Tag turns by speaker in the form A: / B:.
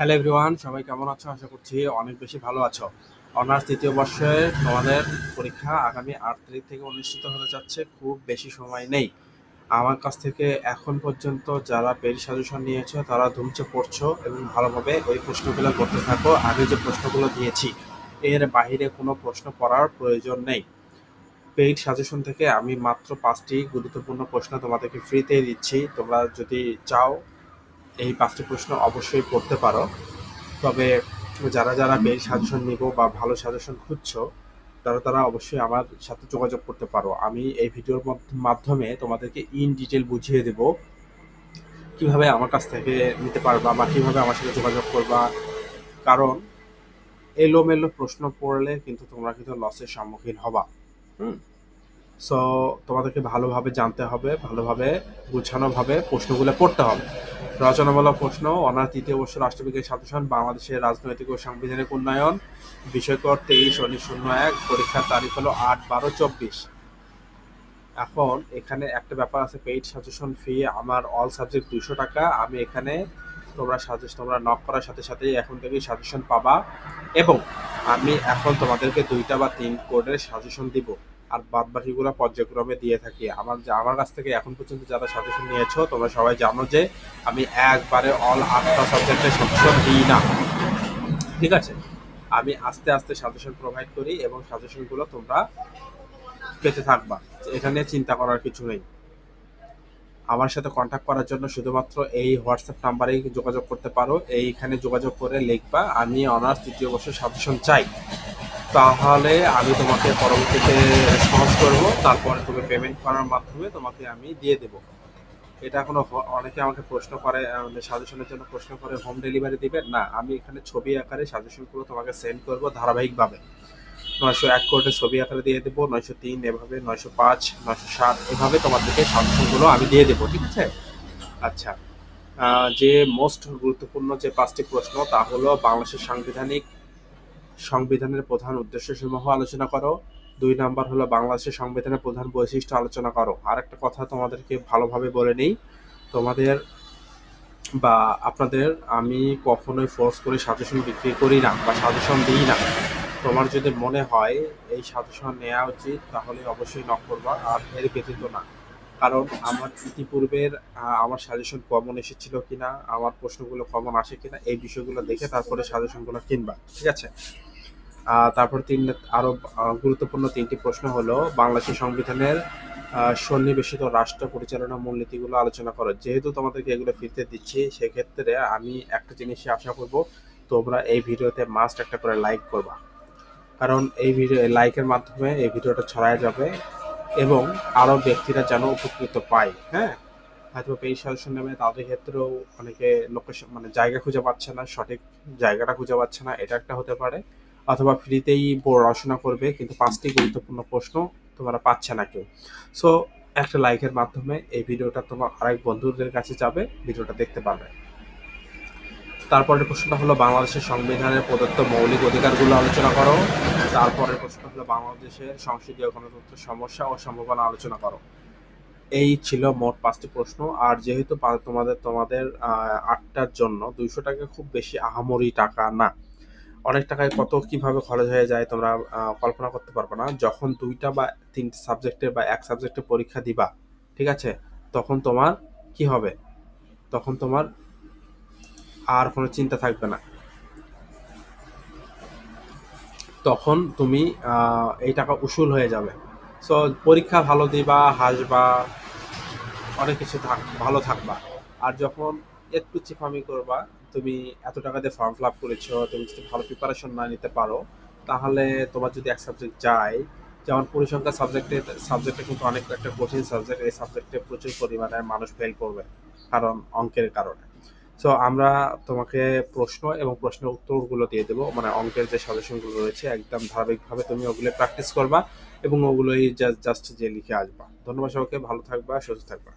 A: Hello everyone সবাই কেমন আছো? আশা করছি অনেক বেশি ভালো আছো। অনার্স তৃতীয় বর্ষে তোমাদের পরীক্ষা আগামী আট তারিখ থেকে অনুষ্ঠিত হতে যাচ্ছে, খুব বেশি সময় নেই। আমার কাছ থেকে এখন পর্যন্ত যারা পেড সাজেশন নিয়েছো, তারা ধুমচে পড়ছো এবং ভালোভাবে ওই প্রশ্নগুলো করতে থাকো। আমি যে প্রশ্নগুলো দিয়েছি, এর বাইরে কোনো প্রশ্ন পড়ার প্রয়োজন নেই। পেইড সাজেশন থেকে আমি মাত্র পাঁচটি গুরুত্বপূর্ণ প্রশ্ন তোমাদেরকে ফ্রিতে দিচ্ছি। তোমরা যদি চাও এই পাঁচটি প্রশ্ন অবশ্যই পড়তে পারো। তবে যারা যারা পেইড সাজেশন নিব বা ভালো সাজেশন খুঁজছো, তারা তারা অবশ্যই আমার সাথে যোগাযোগ করতে পারো। আমি এই ভিডিওর মাধ্যমে তোমাদেরকে ইন ডিটেল বুঝিয়ে দেব কীভাবে আমার কাছ থেকে নিতে পারবা বা কীভাবে আমার সাথে যোগাযোগ করবা। কারণ এলোমেলো প্রশ্ন পড়লে কিন্তু তোমরা কিন্তু লসের সম্মুখীন হবা। হুম? সো তোমাদেরকে ভালোভাবে জানতে হবে, ভালোভাবে গুছানোভাবে প্রশ্নগুলো পড়তে হবে। রচনামূলক প্রশ্ন অনার তৃতীয় বর্ষ, রাষ্ট্রবিজ্ঞান সাজেশন বাংলাদেশের রাজনৈতিক ও সাংবিধানিক উন্নয়ন, বিষয়কর তেইশ, উনিশ, শূন্য, এক, পরীক্ষার তারিখ হলো আট, বারো, চব্বিশ। এখন এখানে একটা ব্যাপার আছে পেইড সাজেশন ফি আমার অল সাবজেক্ট দুশো টাকা, আমি এখানে তোমরা সাজেস্ট তোমরা নক করার সাথে সাথেই এখন থেকেই সাজেশন পাবা। এবং আমি এখন তোমাদেরকে দুইটা বা তিন কোডের সাজেশন দিব। আর বাদ বাকিগুলো পর্যায়ক্রমে দিয়ে থাকি। আমার আমার কাছ থেকে এখন পর্যন্ত যারা সাজেশন নিয়েছো, তোমরা সবাই জানো যে আমি একবারে অল আটটা সাবজেক্টে সাজেশন দিই না। ঠিক আছে? আমি আস্তে আস্তে সাজেশন প্রোভাইড করি এবং সাজেশনগুলো তোমরা পেতে থাকবা। এখানে চিন্তা করার কিছু নেই। আমার সাথে কন্ট্যাক্ট করার জন্য শুধুমাত্র এই হোয়াটসঅ্যাপ নাম্বারেই যোগাযোগ করতে পারো। এইখানে যোগাযোগ করে লিখবা, আমি অনার্স তৃতীয় বর্ষের সাজেশন চাই। তাহলে আমি তোমাকে পরবর্তীতে রেসপন্স করব। তারপরে তুমি পেমেন্ট করার মাধ্যমে তোমাকে আমি দিয়ে দেব। এটা হ- অনেকে আমাকে প্রশ্ন করে সাজেশনের জন্য প্রশ্ন করে হোম ডেলিভারি দিবেন? না, আমি এখানে ছবি আকারে সাজেশনগুলো তোমাকে সেন্ড করব ধারাবাহিকভাবে। নয়শো এক কোটে ছবি আকারে দিয়ে দেবো, নয়শো তিন এভাবে, নয়শো পাঁচ, নয়শো সাত এভাবে তোমাদেরকে সাজেশনগুলো আমি দিয়ে দেবো, ঠিক আছে? আচ্ছা যে মোস্ট গুরুত্বপূর্ণ যে পাঁচটি প্রশ্ন, তা হলো বাংলাদেশের সাংবিধানিক সংবিধানের প্রধান উদ্দেশ্যসমূহ আলোচনা করো। দুই নাম্বার হলো বাংলাদেশের সংবিধানের প্রধান বৈশিষ্ট্য আলোচনা করো। আর একটা কথা তোমাদেরকে ভালোভাবে বলে নেই। তোমাদের বা আপনাদের আমি কখনোই ফোর্স করে সাজেশন বিক্রি করি না বা সাজেশন দিই না। তোমার যদি মনে হয় এই সাজেশন নেওয়া উচিত, তাহলে অবশ্যই নক করবা আর এর ব্যতীত না। কারণ আমার ইতিপূর্বের আমার সাজেশন কমন এসেছিল কিনা, আমার প্রশ্নগুলো কমন আসে কিনা, এই বিষয়গুলো দেখে তারপরে সাজেশনগুলো কিনবা, ঠিক আছে? তারপর তিন, আরও গুরুত্বপূর্ণ তিনটি প্রশ্ন হলো বাংলাদেশের সংবিধানের সন্নিবেশিত রাষ্ট্র পরিচালনা মূলনীতিগুলো আলোচনা করো। যেহেতু তোমাদেরকে এগুলো ফিরতে দিচ্ছি, সেক্ষেত্রে আমি একটা জিনিসই আশা করব, তোমরা এই ভিডিওতে মাস্ট একটা করে লাইক করবা। কারণ এই ভিডিও লাইকের মাধ্যমে এই ভিডিওটা ছড়ায় যাবে এবং আরও ব্যক্তিরা যেন উপকৃত পায় হ্যাঁ? হয়তো পেই সাজেশন নেবে তাদের ক্ষেত্রেও অনেকে লোকেশন মানে জায়গা খুঁজে পাচ্ছে না, সঠিক জায়গাটা খুঁজে পাচ্ছে না, এটা একটা হতে পারে। অথবা ফ্রিতেই পড়াশোনা করবে, কিন্তু পাঁচটি গুরুত্বপূর্ণ প্রশ্ন তোমরা পাচ্ছে না কেউ। সো একটা লাইকের মাধ্যমে এই ভিডিওটা তোমার আরেক বন্ধুদের কাছে যাবে, ভিডিওটা দেখতে পারবে তারপরের প্রশ্নটা হলো, বাংলাদেশের সংবিধানের প্রদত্ত মৌলিক অধিকারগুলো আলোচনা করো। তারপরের প্রশ্ন হলো, বাংলাদেশের সংসদীয় গণতন্ত্রের সমস্যা ও সম্ভাবনা আলোচনা করো। এই ছিল মোট পাঁচটি প্রশ্ন, আর যেহেতু তোমাদের তোমাদের আটটার জন্য, দুইশো টাকা খুব বেশি আহামরি টাকা না। অনেক টাকায় কত কীভাবে খরচ হয়ে যায় তোমরা কল্পনা করতে পারবে না। যখন দুইটা বা তিনটে সাবজেক্টের বা এক সাবজেক্টে পরীক্ষা দিবা, ঠিক আছে? তখন তোমার কি হবে? তখন তোমার আর কোনো চিন্তা থাকবে না। তখন তুমি এই টাকা উসুল হয়ে যাবে। সো পরীক্ষা ভালো দিবা, হাসবা, অনেক কিছু থাক, ভালো থাকবা। আর যখন একটু চিফামি করবা তুমি এত টাকা দিয়ে ফর্ম ফিল আপ করেছ, তুমি যদি ভালো প্রিপারেশন না নিতে পারো, তাহলে তোমার যদি এক সাবজেক্ট যায়, যেমন পরিসংখ্যান সাবজেক্টে সাবজেক্টে কিন্তু অনেক একটা কঠিন সাবজেক্ট এই সাবজেক্টে প্রচুর পরিমাণে মানুষ ফেল করবে, কারণ অঙ্কের কারণে। সো আমরা তোমাকে প্রশ্ন এবং প্রশ্নের উত্তরগুলো দিয়ে দেবো মানে অঙ্কের যে সলিউশনগুলো রয়েছে, একদম ধারাবাহিকভাবে তুমি ওগুলো প্র্যাকটিস করবা এবং ওগুলোই জাস্ট যে লিখে আসবা। ধন্যবাদ সবাইকে, ভালো থাকবা, সুস্থ থাকবা।